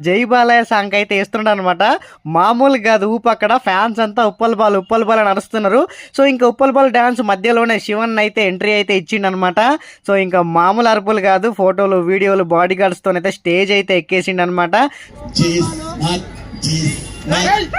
జై బాలయ్య సాంగ్ అయితే ఇస్తున్నాడు అనమాట మామూలు కాదు ఊపు అక్కడ. ఫ్యాన్స్ అంతా ఉప్పల్ బాల్ ఉప్పల్ బాల్ అని అరుస్తున్నారు. సో ఇంకా ఉప్పల్ బాల్ డ్యాన్స్ మధ్యలోనే శివన్ అయితే ఎంట్రీ అయితే ఇచ్చిండు అనమాట సో ఇంకా మామూలు అరుపులు కాదు ఫోటోలు వీడియోలు బాడీ గార్డ్స్తో అయితే స్టేజ్ అయితే ఎక్కేసిండు అనమాట జిస్మత్ జిస్మత్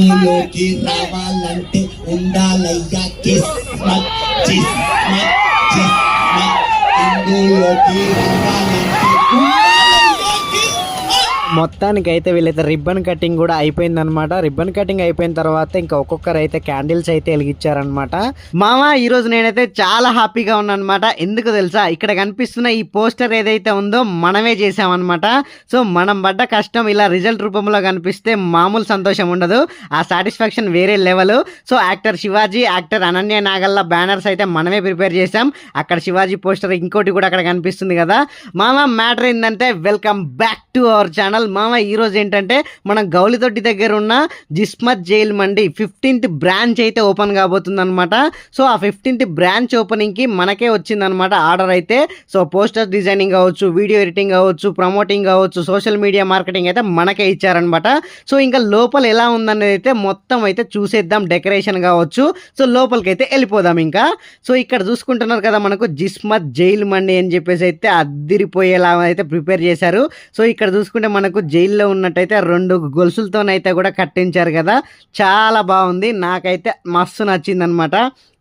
ఇందులోకి రావాలంటే ఉండాలయ్యా కిస్మత్ జిస్మత్ జిస్మత్ ఇందులోకి రావాలంటే ఉండాలయ్యా కిస్మత్ మొత్తానికి అయితే వీళ్ళైతే రిబ్బన్ కటింగ్ కూడా అయిపోయిందనమాట రిబ్బన్ కటింగ్ అయిపోయిన తర్వాత ఇంకా ఒక్కొక్కరు అయితే క్యాండిల్స్ అయితే వెలిగించారనమాట మామ ఈ రోజు నేనైతే చాలా హ్యాపీగా ఉన్నాను ఎందుకు తెలుసా? ఇక్కడ కనిపిస్తున్న ఈ పోస్టర్ ఏదైతే ఉందో మనమే చేసామన్నమాట సో మనం పడ్డ కష్టం ఇలా రిజల్ట్ రూపంలో కనిపిస్తే మామూలు సంతోషం ఉండదు. ఆ సాటిస్ఫాక్షన్ వేరే level so actor Shivaji actor Ananya Nagalla banners అయితే మనమే ప్రిపేర్ చేసాం అక్కడ శివాజీ పోస్టర్ ఇంకోటి కూడా అక్కడ కనిపిస్తుంది కదా. మామ మ్యాటర్ ఏంటంటే welcome back to our channel మామ ఈరోజు ఏంటంటే మనం గౌలితొట్టి దగ్గర ఉన్న Jismat jail mandi fifteenth branch అయితే ఓపెన్ కాబోతుందనమాట సో ఆ ఫిఫ్టీన్త్ బ్రాంచ్ ఓపెనింగ్కి మనకే వచ్చిందనమాట ఆర్డర్ అయితే. సో పోస్టర్ డిజైనింగ్ కావచ్చు వీడియో ఎడిటింగ్ కావచ్చు ప్రమోటింగ్ కావచ్చు సోషల్ మీడియా మార్కెటింగ్ అయితే మనకే ఇచ్చారనమాట సో ఇంకా లోపల ఎలా ఉందనేది అయితే మొత్తం అయితే చూసేద్దాం డెకరేషన్ కావచ్చు. సో లోపలికి అయితే వెళ్ళిపోదాం ఇంకా. సో ఇక్కడ చూసుకుంటున్నారు కదా మనకు జిస్మత్ జైల్ మండి అని చెప్పేసి అయితే అద్దిరిపోయేలా అయితే ప్రిపేర్ చేశారు. సో ఇక్కడ చూసుకుంటే మనకు జైల్లో ఉన్నట్టయితే రెండు గొలుసులతోనైతే కూడా కట్టించారు కదా. చాలా బాగుంది. నాకైతే మస్తు నచ్చింది అనమాట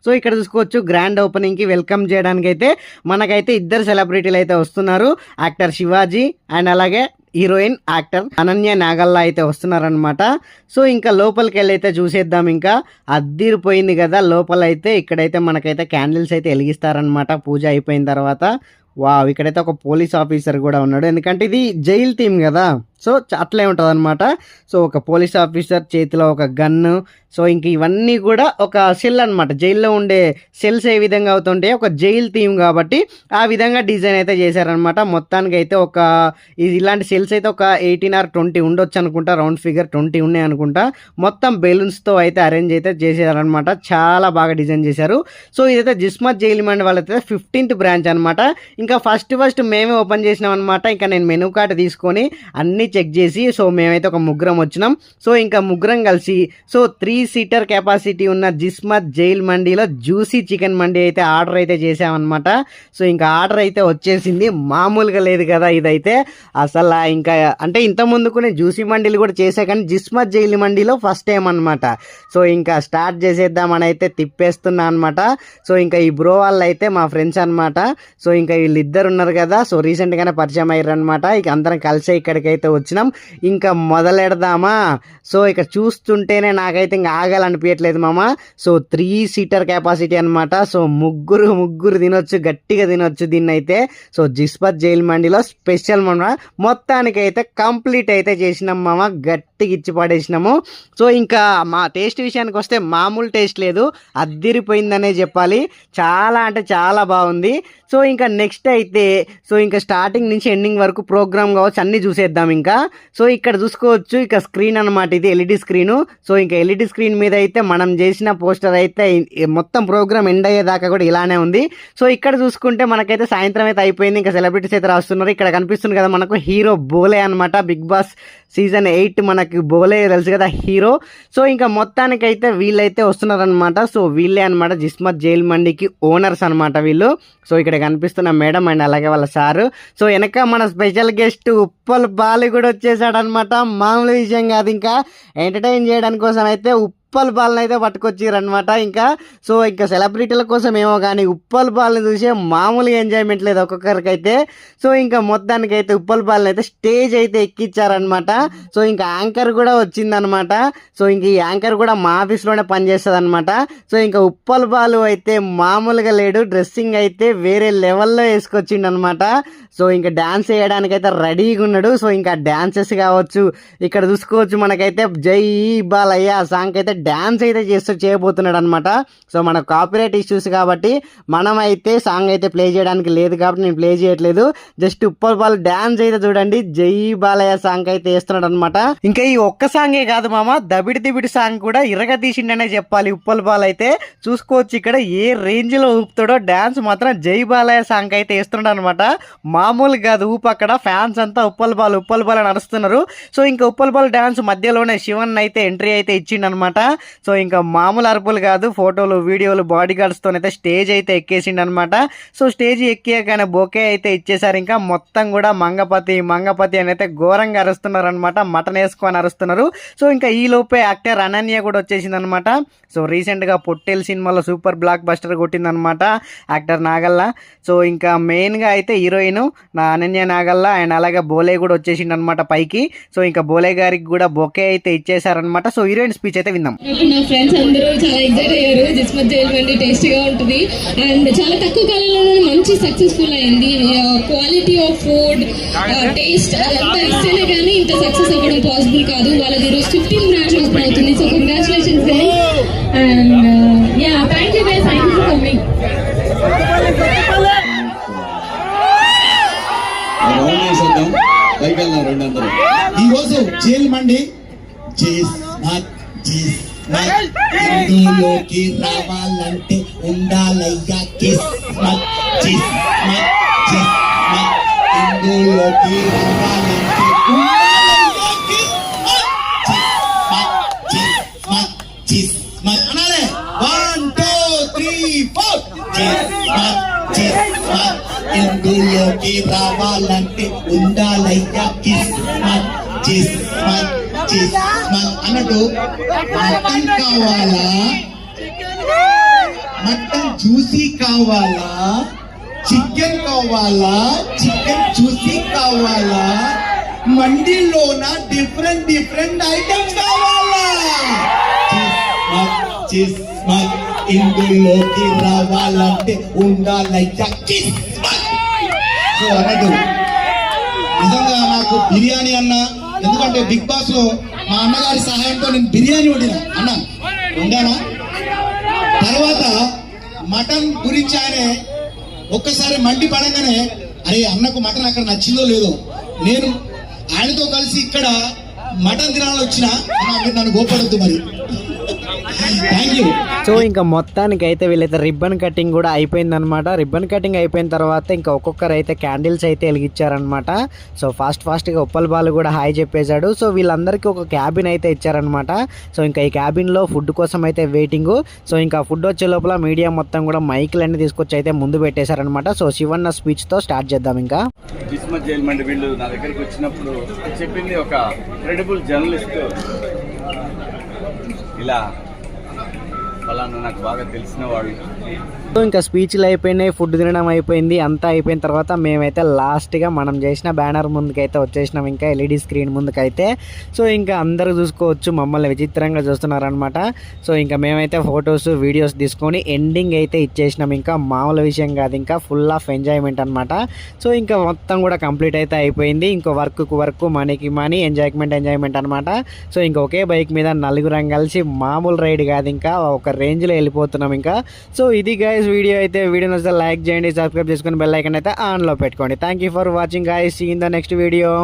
సో ఇక్కడ చూసుకోవచ్చు గ్రాండ్ ఓపెనింగ్కి వెల్కమ్ చేయడానికి అయితే మనకైతే ఇద్దరు సెలబ్రిటీలు అయితే వస్తున్నారు. యాక్టర్ శివాజీ అండ్ అలాగే హీరోయిన్ యాక్టర్ అనన్య నాగల్లా అయితే వస్తున్నారనమాట సో ఇంకా లోపలికి వెళ్ళి అయితే చూసేద్దాం ఇంకా. అద్దిరిపోయింది కదా లోపల అయితే ఇక్కడైతే మనకైతే క్యాండిల్స్ అయితే వెలిగిస్తారనమాట పూజ అయిపోయిన తర్వాత. వావ్ ఇక్కడైతే ఒక పోలీస్ ఆఫీసర్ కూడా ఉన్నాడు. ఎందుకంటే ఇది జైల్ టీమ్ కదా. సో అట్లే ఉంటుంది అనమాట సో ఒక పోలీస్ ఆఫీసర్ చేతిలో ఒక గన్ను సో ఇంక ఇవన్నీ కూడా ఒక సెల్ అనమాట జైల్లో ఉండే సెల్స్ ఏ విధంగా అవుతుంటాయి ఒక జైల్ థీమ్ కాబట్టి ఆ విధంగా డిజైన్ అయితే చేశారనమాట మొత్తానికి అయితే ఒక ఇది ఇలాంటి సెల్స్ అయితే ఒక ఎయిటీన్ ఆర్ ట్వంటీ ఉండొచ్చు అనుకుంటా రౌండ్ ఫిగర్ ట్వంటీ ఉన్నాయి అనుకుంటా. మొత్తం బెలూన్స్తో అయితే అరేంజ్ అయితే చేశారనమాట చాలా బాగా డిజైన్ చేశారు. సో ఇదైతే జిస్మత్ జైల్ మండ్ వాళ్ళైతే ఫిఫ్టీన్త్ బ్రాంచ్ అనమాట ఇంకా ఫస్ట్ ఫస్ట్ మేమే ఓపెన్ చేసినాం అనమాట ఇంకా నేను మెనూ కార్డ్ తీసుకొని అన్ని చెక్ చేసి సో మేమైతే ఒక ముగ్గురం వచ్చినాం. సో ఇంకా ముగ్గురం కలిసి సో త్రీ సీటర్ కెపాసిటీ ఉన్న జిస్మత్ జైల్ మండీలో జ్యూసీ చికెన్ మండీ అయితే ఆర్డర్ అయితే చేసామన్నమాట సో ఇంకా ఆర్డర్ అయితే వచ్చేసింది. మామూలుగా లేదు కదా ఇదైతే. అసలు ఇంకా అంటే ఇంత నేను జ్యూసీ మండీలు కూడా చేసా కానీ జిస్మత్ జైల్ మండీలో ఫస్ట్ టైం అనమాట సో ఇంకా స్టార్ట్ చేసేద్దామని అయితే తిప్పేస్తున్నా అనమాట సో ఇంకా ఈ బ్రో వాళ్ళు అయితే మా ఫ్రెండ్స్ అనమాట సో ఇంకా వీళ్ళిద్దరు ఉన్నారు కదా సో రీసెంట్గానే పరిచయం అయ్యారు అనమాట ఇక అందరం కలిసే ఇక్కడికైతే వచ్చినాం. ఇంకా మొదలెడదామా? సో ఇక్కడ చూస్తుంటేనే నాకైతే ఇంకా ఆగాలనిపించట్లేదు మామ. సో త్రీ సీటర్ కెపాసిటీ అనమాట సో ముగ్గురు ముగ్గురు తినొచ్చు గట్టిగా తినొచ్చు దీన్ని అయితే సో జిస్పత్ జైల్ మండిలో స్పెషల్ మన మొత్తానికైతే కంప్లీట్ అయితే చేసినాం మామ. గట్టిగా ఇచ్చి పడేసినాము. సో ఇంకా మా టేస్ట్ విషయానికి వస్తే మామూలు టేస్ట్ లేదు. అద్దిరిపోయిందనే చెప్పాలి. చాలా అంటే చాలా బాగుంది. సో ఇంకా నెక్స్ట్ అయితే సో ఇంకా స్టార్టింగ్ నుంచి ఎండింగ్ వరకు ప్రోగ్రామ్ కావచ్చు అన్ని చూసేద్దాం ఇంకా. సో ఇక్కడ చూసుకోవచ్చు ఇక స్క్రీన్ అనమాట ఇది ఎల్ఈడి స్క్రీన్. సో ఇంకా ఎల్ఈడి స్క్రీన్ మీద అయితే మనం చేసిన పోస్టర్ అయితే మొత్తం ప్రోగ్రామ్ ఎండ్ అయ్యేదాకా కూడా ఇలానే ఉంది. సో ఇక్కడ చూసుకుంటే మనకైతే సాయంత్రం అయితే అయిపోయింది. ఇంకా సెలబ్రిటీస్ అయితే రాస్తున్నారు. ఇక్కడ కనిపిస్తుంది కదా మనకు హీరో బోలే అనమాట బిగ్ బాస్ సీజన్ ఎయిట్ మనకి బోలే తెలుసు కదా హీరో. సో ఇంకా మొత్తానికైతే వీళ్ళైతే వస్తున్నారనమాట సో వీళ్ళే అనమాట జిస్మత్ జైల్ మండికి ఓనర్స్ అనమాట వీళ్ళు. సో ఇక్కడ కనిపిస్తున్న మేడం అండ్ అలాగే వాళ్ళ సారు. సో వెనక మన స్పెషల్ గెస్ట్ ఉప్పల్ బాలు కూడా వచ్చేసాడనమాట మామూలు విషయం కాదు ఇంకా. ఎంటర్టైన్ చేయడానికి కోసం అయితే ఉప్పల్ బాల్ని అయితే పట్టుకొచ్చిరనమాట ఇంకా సో ఇంకా సెలబ్రిటీల కోసం ఏమో కానీ ఉప్పలు బాల్ని చూసే మామూలుగా ఎంజాయ్మెంట్ లేదు ఒక్కొక్కరికైతే. సో ఇంకా మొత్తానికి అయితే ఉప్పల బాల్ని అయితే స్టేజ్ అయితే ఎక్కించారనమాట సో ఇంకా యాంకర్ కూడా వచ్చిందనమాట సో ఇంక ఈ యాంకర్ కూడా మా ఆఫీస్లోనే పనిచేస్తుంది అనమాట సో ఇంకా ఉప్పల బాలు అయితే మామూలుగా లేడు డ్రెస్సింగ్ అయితే వేరే లెవెల్లో వేసుకొచ్చిండు అనమాట సో ఇంకా డ్యాన్స్ వేయడానికి అయితే రెడీగా ఉన్నాడు. సో ఇంకా డ్యాన్సెస్ కావచ్చు ఇక్కడ చూసుకోవచ్చు మనకైతే. జై బాలయ్య సాంగ్ అయితే డ్యాన్స్ అయితే చేస్తూ చేయబోతున్నాడు అనమాట సో మన కాపీరైట్ ఇష్యూస్ కాబట్టి మనం అయితే సాంగ్ అయితే ప్లే చేయడానికి లేదు కాబట్టి నేను ప్లే చేయట్లేదు. జస్ట్ ఉప్పల్ బాల్ డ్యాన్స్ అయితే చూడండి జై బాలయ్య సాంగ్ అయితే వేస్తున్నాడు అనమాట ఇంకా ఈ ఒక్క సాంగే కాదు మామ దబిడి దిబిడి సాంగ్ కూడా ఇరగ తీసిండనే చెప్పాలి ఉప్పల్ బాల్ అయితే. చూసుకోవచ్చు ఇక్కడ ఏ రేంజ్లో ఊపుతాడో డ్యాన్స్ మాత్రం జై బాలయ్య సాంగ్ అయితే వేస్తున్నాడు అనమాట మామూలు కాదు ఊపు అక్కడ ఫ్యాన్స్ అంతా ఉప్పల్ బాల్ ఉప్పల్ బాల్ అని అరుస్తున్నారు సో ఇంకా ఉప్పల్ బాల్ డ్యాన్స్ మధ్యలోనే శివన్ అయితే ఎంట్రీ అయితే ఇచ్చిండనమాట సో ఇంకా మామూలు అరుపులు కాదు ఫోటోలు వీడియోలు బాడీ గార్డ్స్తో అయితే స్టేజ్ అయితే ఎక్కేసిండు అనమాట సో స్టేజ్ ఎక్కాకనే బొకే అయితే ఇచ్చేసారు ఇంకా మొత్తం కూడా మంగపతి మంగపతి అని అయితే ఘోరంగా అరుస్తున్నారు అనమాట మటన్ వేసుకొని అరుస్తున్నారు. సో ఇంకా ఈ లోపే యాక్టర్ అనన్య కూడా వచ్చేసింది అనమాట సో రీసెంట్గా పొట్టేల్ సినిమాలో సూపర్ బ్లాక్ బస్టర్ కొట్టిందనమాట యాక్టర్ నాగల్ల. సో ఇంకా మెయిన్గా అయితే హీరోయిన్ నా అనన్య నాగల్ల అండ్ అలాగే బోలే కూడా వచ్చేసిండు అనమాట పైకి. సో ఇంకా బోలే గారికి కూడా బొకే అయితే ఇచ్చేసారనమాట సో హీరోయిన్ స్పీచ్ అయితే విందాం. నా ఫ్రెండ్స్ అందరూ చాలా ఎగ్జైట్ అయ్యారు. జిస్మత్ జైల్మండి టేస్టీగా ఉంటుంది. అండ్ చాలా తక్కువ కాలంలోనే మంచి సక్సెస్ఫుల్ అయింది. క్వాలిటీ ఆఫ్ ఫుడ్ టేస్ట్ అదంతా ఇస్తేనే కానీ ఇంత సక్సెస్ అవ్వడం పాసిబుల్ కాదు. వాళ్ళది ఈరోజు ఫిఫ్టీన్ బ్రాంచ్ ఓపెన్ అవుతుంది. So congratulations and yeah thank you thank you coming పైకి వెళ్దాం రెండు అందరూ మండి. జిస్మత్ జిస్మత్ ఇందులోకి రావాలంటే ఉండాలయ్యా కిస్మత్ జిస్మత్ జిస్మత్ ఇందులోకి రావాలంటే ఉండాలయ్యా కిస్మత్ Jismat Jismat అనాలే one two three four Jismat Jismat ఇందులోకి రావాలంటే ఉండాలయ్యా కిస్మత్ జిస్మత్ జిస్మత్ అన్నట్టు మటన్ కావాలా? మటన్ జ్యూసీ కావాలా? చికెన్ కావాలా? చికెన్ జ్యూసీ కావాలా? మండిలోన డిఫరెంట్ డిఫరెంట్ ఐటమ్స్ కావాలా? కిస్మత్ ఇందులోకి రావాలంటే ఉండాలయ్యా. కిస్మత్ అన్నట్టు. నిజంగా నాకు బిర్యానీ అన్నా ఎందుకంటే బిగ్ బాస్లో మా అన్నగారి సహాయంతో నేను బిర్యానీ వండిన. అన్న వండానా? తర్వాత మటన్ గురించి ఆయన ఒక్కసారి మండి పడంగానే అరే అన్నకు మటన్ అక్కడ నచ్చిందో లేదో నేను ఆయనతో కలిసి ఇక్కడ మటన్ తినాలని వచ్చిన మీరు నన్ను గోపడద్దు మరి. థ్యాంక్ యూ సో ఇంకా మొత్తానికి అయితే వీళ్ళైతే రిబ్బన్ కటింగ్ కూడా అయిపోయిందనమాట రిబ్బన్ కటింగ్ అయిపోయిన తర్వాత ఇంకా ఒక్కొక్కరు అయితే క్యాండిల్స్ అయితే వెలిగించారనమాట సో ఫాస్ట్ ఫాస్ట్గా ఉప్పల్ బాలు కూడా హాయ్ చెప్పేశాడు. సో వీళ్ళందరికీ ఒక క్యాబిన్ అయితే ఇచ్చారనమాట సో ఇంకా ఈ క్యాబిన్లో ఫుడ్ కోసం అయితే వెయిటింగ్ సో ఇంకా ఫుడ్ వచ్చే లోపల మీడియా మొత్తం కూడా మైకులు అన్ని తీసుకొచ్చి అయితే ముందు పెట్టేశారనమాట సో శివన్న స్పీచ్తో స్టార్ట్ చేద్దాం ఇంకా. వీళ్ళు నా దగ్గరికి వచ్చినప్పుడు చెప్పింది ఒక క్రెడిబుల్ జర్నలిస్ట్ ఇలా ఫలానా నాకు బాగా తెలిసిన వాళ్ళు. ఇంకా స్పీచ్లు అయిపోయినాయి ఫుడ్ తినడం అయిపోయింది అంతా అయిపోయిన తర్వాత మేమైతే లాస్ట్గా మనం చేసిన బ్యానర్ ముందుకైతే వచ్చేసినాం ఇంకా ఎల్ఈడి స్క్రీన్ ముందుకైతే. సో ఇంకా అందరూ చూసుకోవచ్చు మమ్మల్ని విచిత్రంగా చూస్తున్నారనమాట సో ఇంకా మేమైతే ఫొటోస్ వీడియోస్ తీసుకొని ఎండింగ్ అయితే ఇచ్చేసినాం ఇంకా మామూలు విషయం కాదు ఇంకా ఫుల్ ఆఫ్ ఎంజాయ్మెంట్ అనమాట సో ఇంకా మొత్తం కూడా కంప్లీట్ అయితే అయిపోయింది ఇంకో వర్క్ వర్క్ మనీకి మనీ ఎంజాయ్మెంట్ ఎంజాయ్మెంట్ అనమాట సో ఇంకా ఒకే బైక్ మీద నలుగురం కలిసి మామూలు రైడ్ కాదు ఇంకా ఒక రేంజ్లో వెళ్ళిపోతున్నాం ఇంకా. సో ఇది గైస్ వీడియో అయితే వీడియో నచ్చితే లైక్ చేయండి సబ్స్క్రైబ్ చేసుకుని బెల్ ఐకన్ అయితే ఆన్లో పెట్టుకోండి. Thank you for watching guys see in the next video